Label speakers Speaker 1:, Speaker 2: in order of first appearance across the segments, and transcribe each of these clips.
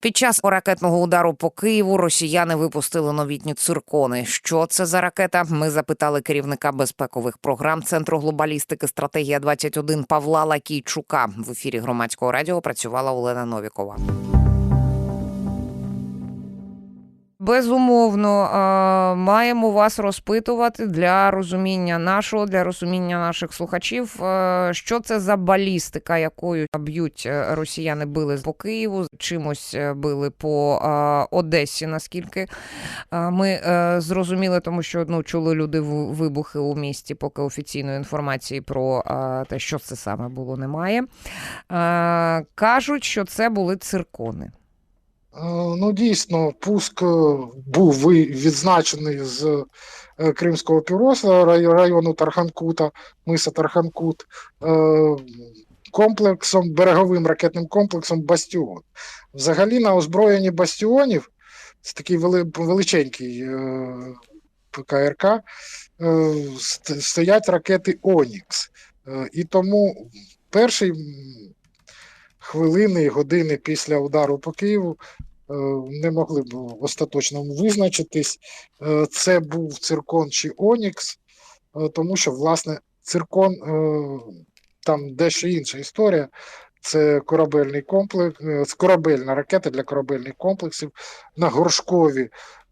Speaker 1: Під час ракетного удару по Києву росіяни випустили новітні циркони. Що це за ракета? Ми запитали керівника безпекових програм Центру глобалістики стратегія 21 Павла Лакійчука. В ефірі громадського радіо працювала Олена Новікова. Безумовно, маємо вас розпитувати для розуміння нашого, для розуміння наших слухачів. Що це за балістика, якою б'ють е, росіяни били по Києву, чимось е, били по Одесі, наскільки ми е, зрозуміли, тому що ну, чули люди вибухи у місті, поки офіційної інформації про те, що це саме було, немає. Кажуть, що це були циркони.
Speaker 2: Е, Ну, дійсно, пуск е, був відзначений з е, Кримського рай- району Тарханкута, миса Тарханкут, комплексом, береговим ракетним комплексом Бастіон. Взагалі на озброєнні бастіонів, це такий вели- величенький ПКРК, стоять ракети Онікс. І тому перший хвилини і години після удару по Києву е, не могли б остаточно визначитись, е, це був циркон чи Онікс, е, тому що, власне, циркон там дещо інша історія. Це корабельний комплекс, е, корабельна ракета для корабельних комплексів. На Горшкові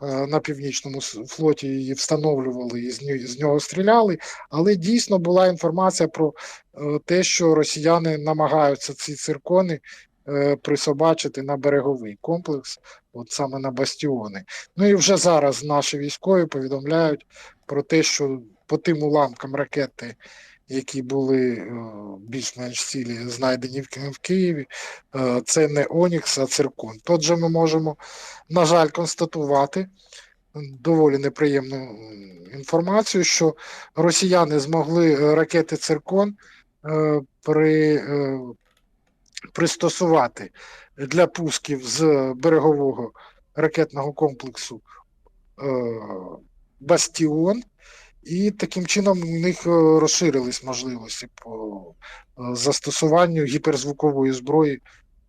Speaker 2: е, на північному флоті її встановлювали і з нього, стріляли. Але дійсно була інформація про е, те, що росіяни намагаються ці циркони присобачити на береговий комплекс, от саме на бастіони. Ну і вже зараз наші військові повідомляють про те, що по тим уламкам ракети, які були е, більш-менш цілі, знайдені в, Києві, е, це не Онікс, а циркон. Тот же ми можемо, на жаль, констатувати доволі неприємну інформацію, що росіяни змогли е, ракети циркон при, пристосувати для пусків з берегового ракетного комплексу Бастіон, і таким чином у них е, розширились можливості по е, застосуванню гіперзвукової зброї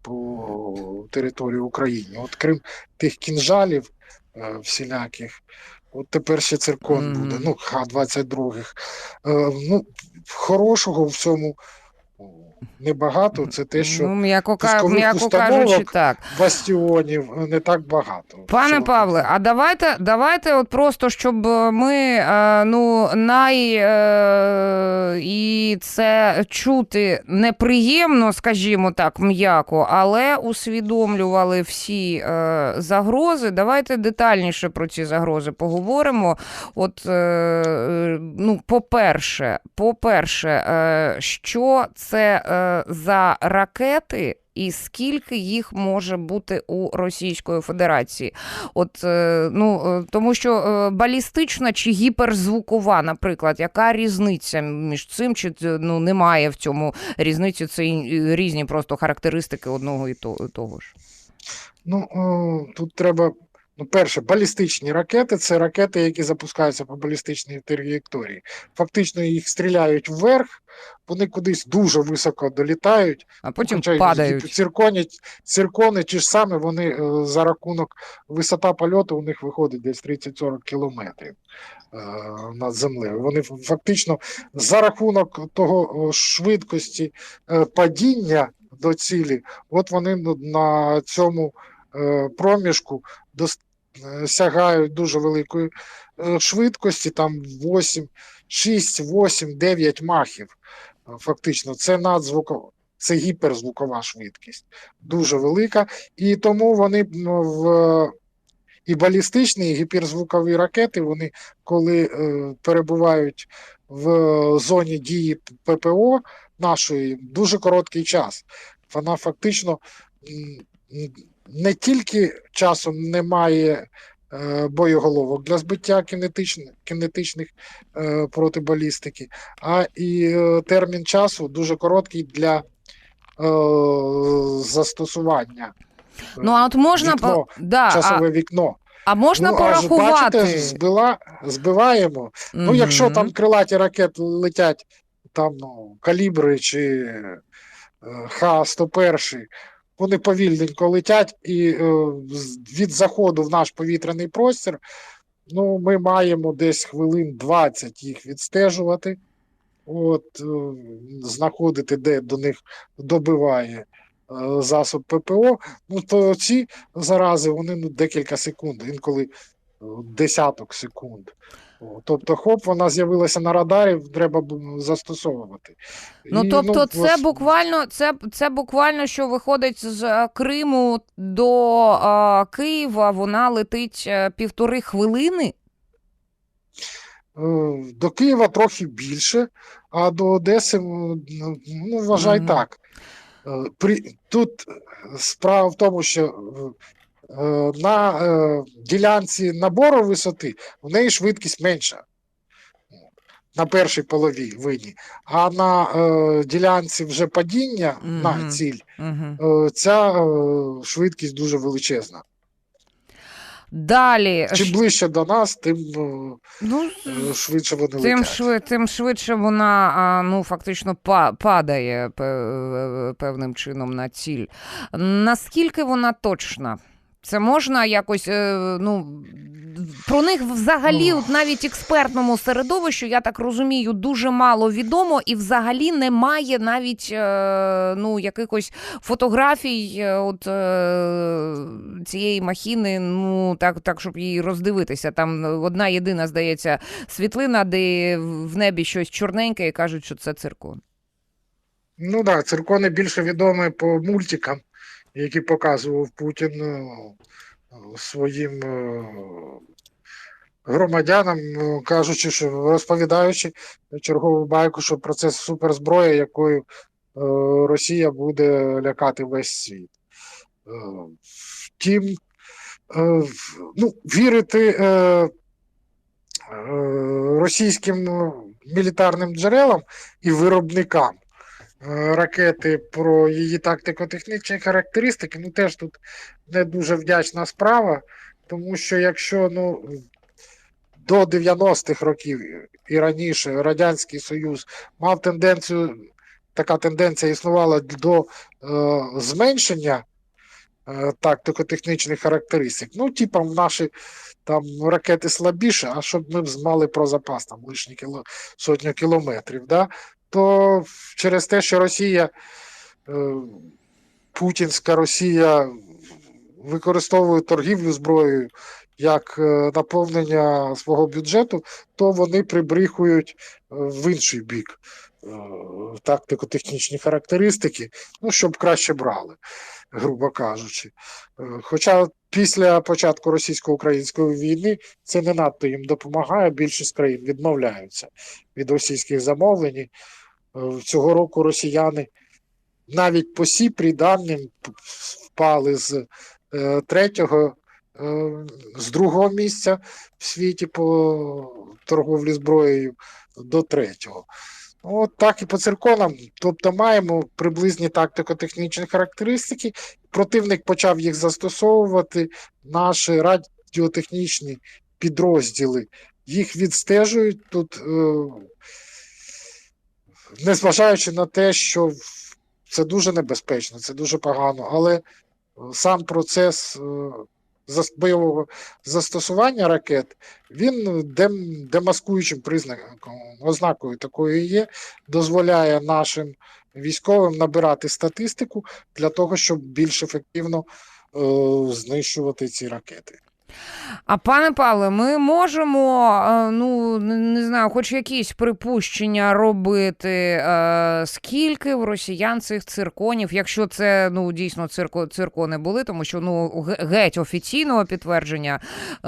Speaker 2: по території України. От крім тих кінжалів е, всіляких, от тепер ще циркон
Speaker 1: Мгм.
Speaker 2: буде, ну, Х-22. Е, ну, хорошого в цьому небагато. Це те, що
Speaker 1: ну, м'яко, кажучи, так.
Speaker 2: бастіонів не так багато.
Speaker 1: Пане
Speaker 2: Всього
Speaker 1: Павле, а давайте, давайте, от просто щоб ми е, ну най е, і це чути неприємно, скажімо так, м'яко, але усвідомлювали всі е, загрози. Давайте детальніше про ці загрози поговоримо. От, ну, по-перше, по-перше, е, що це за ракети? І скільки їх може бути у Російської Федерації? От е, ну е, тому що е, балістична чи гіперзвукова, наприклад, яка різниця між цим? Чи ну немає в цьому різниці? Це різні просто характеристики одного і того ж.
Speaker 2: Ну, тут треба. Ну, перше, балістичні ракети це ракети, які запускаються по балістичній траєкторії. Фактично їх стріляють вверх, вони кудись дуже високо долітають.
Speaker 1: А потім
Speaker 2: Хоча
Speaker 1: падають.
Speaker 2: Цирконі, циркони ті ж самі, вони е, за рахунок висота польоту у них виходить десь 30-40 кілометрів е, над землею. Вони фактично за рахунок того швидкості е, падіння до цілі, от вони на- на цьому е, проміжку сягають дуже великої е, швидкості, там 8, 6, 8, 9 махів. Е, Фактично, це надзвукова, це гіперзвукова швидкість, дуже велика, і тому вони в і балістичні, і гіперзвукові ракети, вони коли е, перебувають в зоні дії ППО нашої дуже короткий час. Вона фактично не тільки часом не має е, боєголовок для збиття кінетичних, кінетичних протибалістики, а і е, термін часу дуже короткий для е, застосування.
Speaker 1: Ну а от можна
Speaker 2: Вікно,
Speaker 1: по да, а,
Speaker 2: Часове вікно.
Speaker 1: а можна
Speaker 2: ну, аж
Speaker 1: порахувати.
Speaker 2: бачите, збила, збиваємо. Ну, якщо там крилаті ракети летять, там ну, калібри чи е, Х-101, вони повільненько летять, і е, від заходу в наш повітряний простір ну, ми маємо десь хвилин 20 їх відстежувати, от, е, знаходити, де до них добиває е, засоб ППО. Ну, то ці зарази вони ну, декілька секунд, інколи десяток секунд. Тобто, хоп, вона з'явилася на радарі, треба застосовувати.
Speaker 1: Ну,
Speaker 2: І,
Speaker 1: тобто, це
Speaker 2: ось-
Speaker 1: буквально це, це буквально, що виходить з е, Криму до е, Києва, вона летить е, півтори хвилини.
Speaker 2: До Києва трохи більше, а до Одеси, ну, вважай
Speaker 1: Мгм.
Speaker 2: так. Е, При, тут справа в тому, що на е, ділянці набору висоти в неї швидкість менша. На першій полові вині, а на е, ділянці вже падіння на
Speaker 1: Мгм.
Speaker 2: ціль е, ця е, швидкість дуже величезна.
Speaker 1: Далі,
Speaker 2: Чим ближче до нас, тим е,
Speaker 1: ну,
Speaker 2: е, швидше вони
Speaker 1: тим,
Speaker 2: летять.
Speaker 1: шви, тим швидше вона ну, фактично падає певним чином на ціль. Наскільки вона точна? Це можна якось, е, ну, про них взагалі, от навіть експертному середовищу, я так розумію, дуже мало відомо, і взагалі немає навіть е, ну, якихось фотографій е, от, цієї махіни, ну, так, так, щоб її роздивитися. Там одна єдина, здається, світлина, де в небі щось чорненьке і кажуть, що це циркон.
Speaker 2: Ну так, да, циркони більше відомі по мультикам, які показував Путін е, своїм е, громадянам, е, кажучи, що розповідаючи чергову байку, що процес суперзброя, якою Росія буде лякати весь світ. Втім, ну, вірити російським мілітарним джерелам і виробникам ракети про її тактико-технічні характеристики, ну теж тут не дуже вдячна справа, тому що якщо ну, до 90-х років і раніше Радянський Союз мав тенденцію, така тенденція існувала до е, зменшення е, тактико-технічних характеристик. Ну, типа, наші там ракети слабіше, а щоб ми мали про запас там лишні кіло, сотню кілометрів. Да? То через те, що Росія, е, Путінська Росія використовує торгівлю зброєю як е, наповнення свого бюджету, то вони прибріхують е, в інший бік тактико-технічні характеристики, ну, щоб краще брали, грубо кажучи. Е, Хоча після початку російсько-української війни це не надто їм допомагає. Більшість країн відмовляються від російських замовлень. Е, Цього року росіяни навіть по СІПРі даним впали з е, третього, е, з другого місця в світі по торговлі зброєю до третього. От так і по цирконам. Тобто маємо приблизні тактико-технічні характеристики. Противник почав їх застосовувати. Наші радіотехнічні підрозділи їх відстежують тут, е, незважаючи на те, що це дуже небезпечно, це дуже погано, але е, сам процес е, бойового застосування ракет, він демаскуючим признаком, ознакою такої є, дозволяє нашим військовим набирати статистику для того, щоб більш ефективно е, знищувати ці ракети.
Speaker 1: А пане Павле, ми можемо, е, ну не знаю, хоч якісь припущення робити, е, скільки в росіян цих цирконів, якщо це ну дійсно цирко, циркони були, тому що ну геть офіційного підтвердження е,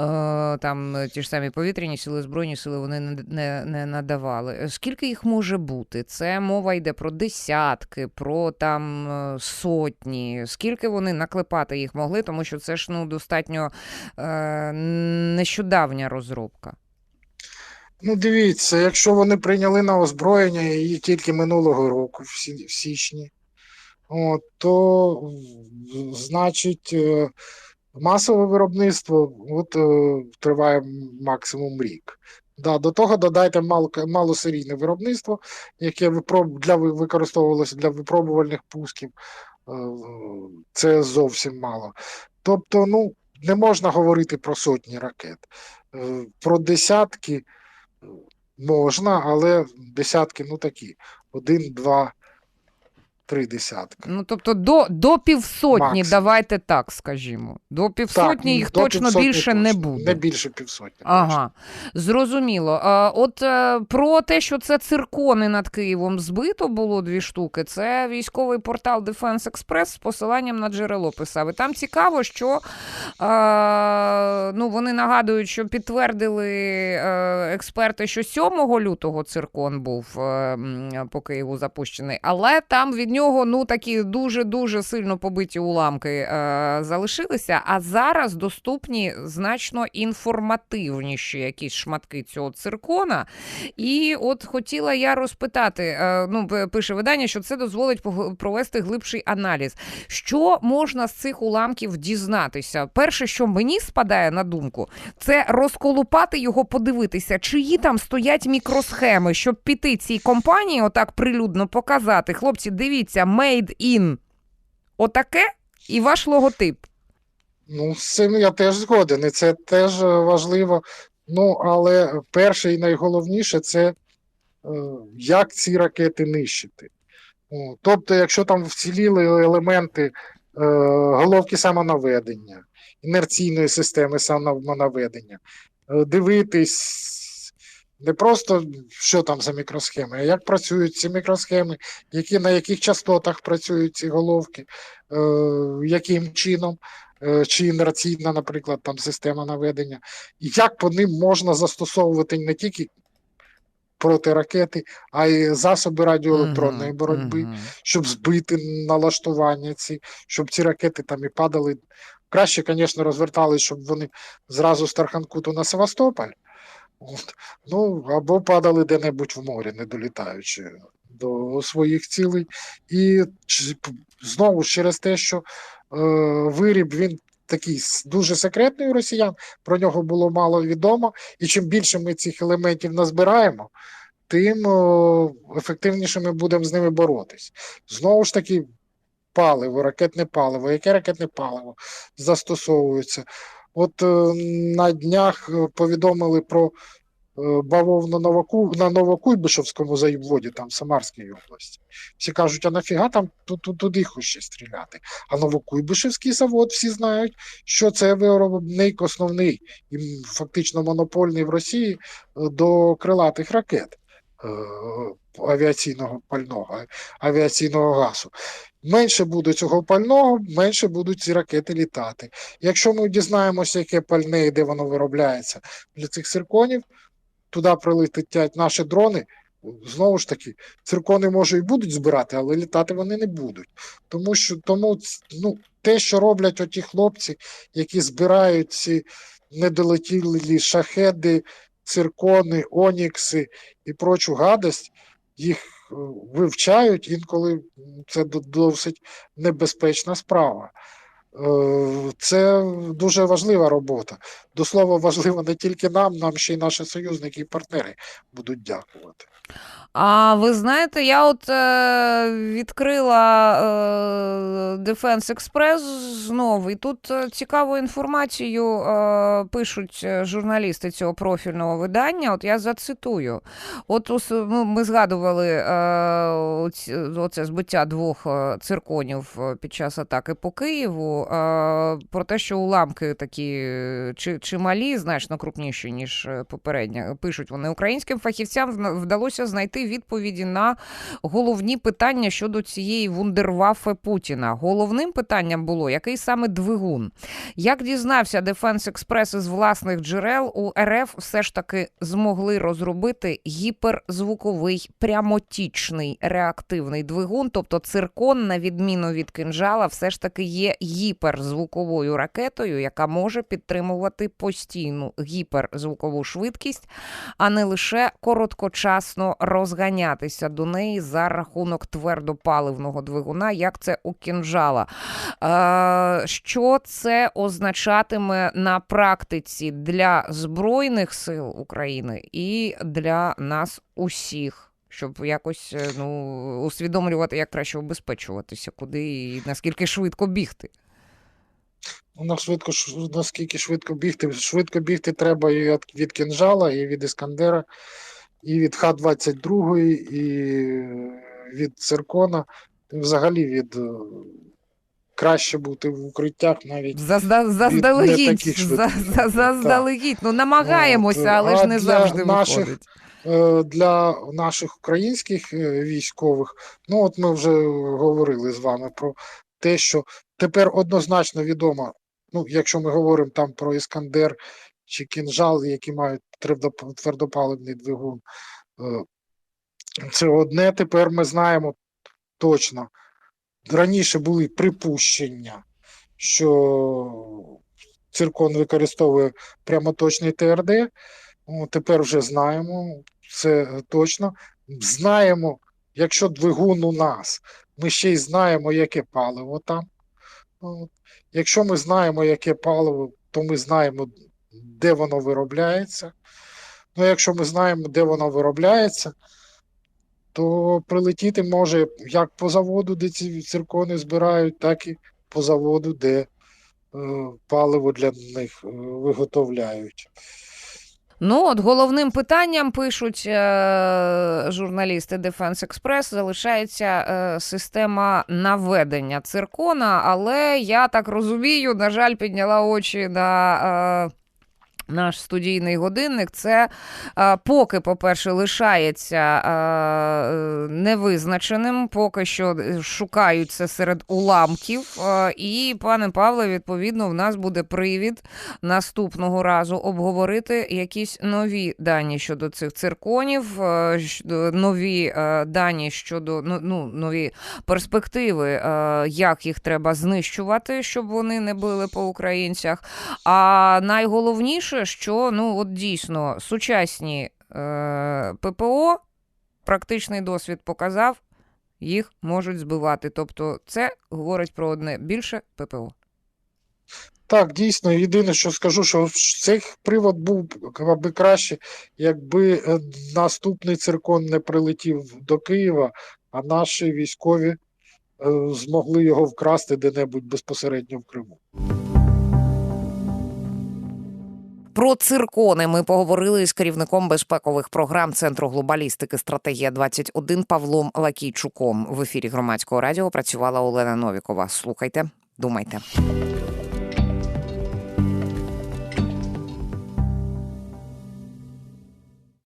Speaker 1: там ті ж самі повітряні сили, збройні сили вони не, не, надавали. Скільки їх може бути? Це мова йде про десятки, про там сотні. Скільки вони наклепати їх могли, тому що це ж ну достатньо нещодавня розробка.
Speaker 2: Ну, дивіться, якщо вони прийняли на озброєння її тільки минулого року, в, січні, от, то значить е, масове виробництво от, е, триває максимум рік. Да, до того додайте мал, малосерійне виробництво, яке для, ви- використовувалося для випробувальних пусків. Е, це зовсім мало. Тобто, ну, не можна говорити про сотні ракет. Е, Про десятки можна, але десятки ну такі: один, два, три десятки.
Speaker 1: Ну, тобто до, до півсотні,
Speaker 2: Максимум.
Speaker 1: давайте так скажімо. До півсотні їх
Speaker 2: до
Speaker 1: точно
Speaker 2: півсотні
Speaker 1: більше не буде.
Speaker 2: Не більше півсотні. точно.
Speaker 1: Зрозуміло. А, от е, про те, що це циркони над Києвом збито було дві штуки, це військовий портал Defense Express з посиланням на джерело писав. І там цікаво, що е, ну, вони нагадують, що підтвердили е, експерти, що 7 лютого циркон був по Києву запущений, але там від нього ну такі дуже-дуже сильно побиті уламки е, залишилися. А зараз доступні значно інформативніші якісь шматки цього циркона. І от хотіла я розпитати: е, ну, пише видання, що це дозволить провести глибший аналіз. Що можна з цих уламків дізнатися? Перше, що мені спадає на думку, це розколупати його, подивитися, чиї там стоять мікросхеми, щоб піти цій компанії, отак прилюдно показати. Хлопці, дивіться, made in. Отаке і ваш логотип.
Speaker 2: Ну, з цим я теж згоден, і це теж е, важливо. Ну, але перше і найголовніше це е, як ці ракети нищити. Тобто, якщо там вціліли елементи е, головки самонаведення, інерційної системи самонаведення, дивитись не просто що там за мікросхеми, а як працюють ці мікросхеми, які, на яких частотах працюють ці головки, е, яким чином е, чи інерційна, наприклад, там система наведення, і як по ним можна застосовувати не тільки протиракети, а й засоби радіоелектронної боротьби, щоб збити налаштування ці, щоб ці ракети там і падали. Краще, звісно, розвертали, щоб вони зразу з Тарханкуту на Севастополь. Ну, або падали де-небудь в морі, не долітаючи до своїх цілей. І знову ж через те, що е, виріб він такий дуже секретний у росіян, про нього було мало відомо. І чим більше ми цих елементів назбираємо, тим о, ефективніше ми будемо з ними боротись. Знову ж таки, паливо, ракетне паливо. Яке ракетне паливо застосовується? От е, на днях е, повідомили про е, бавовну Новоку... на Новокуйбишевському заводі, там Самарській області. Всі кажуть, а нафіга там ту- ту- туди ще стріляти? А Новокуйбишевський завод всі знають, що це виробник основний і фактично монопольний в Росії до крилатих ракет авіаційного пального, авіаційного газу. Менше буде цього пального, менше будуть ці ракети літати. Якщо ми дізнаємося, яке пальне і де воно виробляється для цих цирконів, туди прилетять наші дрони. Знову ж таки, циркони може і будуть збирати, але літати вони не будуть. Тому що тому ну, те, що роблять оті хлопці, які збирають ці недолетілі шахеди, циркони, онікси і прочу гадость, їх е, вивчають, інколи це досить небезпечна справа. Е, Це дуже важлива робота. До слова, важливо не тільки нам, нам ще й наші союзники і партнери будуть дякувати.
Speaker 1: А ви знаєте, я от е, відкрила е, Defense Express знову, і тут е, цікаву інформацію е, пишуть е, журналісти цього профільного видання. От я зацитую. От ну, ми згадували е, оце збиття двох цирконів під час атаки по Києву. Е, про те, що уламки такі е, чи, чималі, значно крупніші, ніж е, попередня. Пишуть вони українським фахівцям вдалося знайти відповіді на головні питання щодо цієї вундервафи Путіна. Головним питанням було, який саме двигун. Як дізнався Defense Express із власних джерел, у РФ все ж таки змогли розробити гіперзвуковий прямотічний реактивний двигун, тобто циркон, на відміну від кинжала, все ж таки є гіперзвуковою ракетою, яка може підтримувати постійну гіперзвукову швидкість, а не лише короткочасно розганятися до неї за рахунок твердопаливного двигуна, як це у кінжала. Е, що це означатиме на практиці для Збройних сил України і для нас усіх? щоб якось е, ну, усвідомлювати, як краще обезпечуватися, куди і наскільки швидко бігти.
Speaker 2: Ну, на швидко, наскільки швидко бігти? Швидко бігти треба і від, кінжала, і від Іскандера, і від Х-22, і від циркона, взагалі від е, краще бути в укриттях навіть.
Speaker 1: Заздалегідь, заздалегідь. Ну, намагаємося,
Speaker 2: От,
Speaker 1: але ж не завжди
Speaker 2: наших
Speaker 1: виходить.
Speaker 2: Е, Для наших українських е, військових, ну от ми вже говорили з вами про те, що тепер однозначно відомо, ну якщо ми говоримо там про Іскандер чи кінжал, які мають твердопаливний двигун, е, це одне. Тепер ми знаємо точно. Раніше були припущення, що циркон використовує прямоточний ТРД. Тепер вже знаємо, це точно. Знаємо, якщо двигун у нас, ми ще й знаємо, яке паливо там. Якщо ми знаємо, яке паливо, то ми знаємо, де воно виробляється. Ну, якщо ми знаємо, де воно виробляється, то прилетіти може як по заводу, де ці циркони збирають, так і по заводу, де е, паливо для них е, виготовляють.
Speaker 1: Ну, от головним питанням пишуть е, журналісти Defense Express, залишається е, система наведення циркона, але я так розумію, на жаль, підняла очі на. Е, наш студійний годинник, це е, поки, по-перше, лишається е, невизначеним, поки що шукають це серед уламків. Е, і, пане Павле, відповідно, в нас буде привід наступного разу обговорити якісь нові дані щодо цих цирконів, е, нові е, дані щодо ну, ну, нові перспективи, е, як їх треба знищувати, щоб вони не били по українцях. А найголовніше, що ну от дійсно сучасні е, ППО, практичний досвід показав, їх можуть збивати. Тобто, це говорить про одне більше ППО.
Speaker 2: Так, дійсно, єдине, що скажу, що цей привод був би краще, якби е, наступний циркон не прилетів до Києва, а наші військові е, змогли його вкрасти де-небудь безпосередньо в Криму.
Speaker 1: Про циркони ми поговорили з керівником безпекових програм Центру глобалістики стратегія 21 Павлом Лакійчуком. В ефірі громадського радіо працювала Олена Новікова. Слухайте, думайте.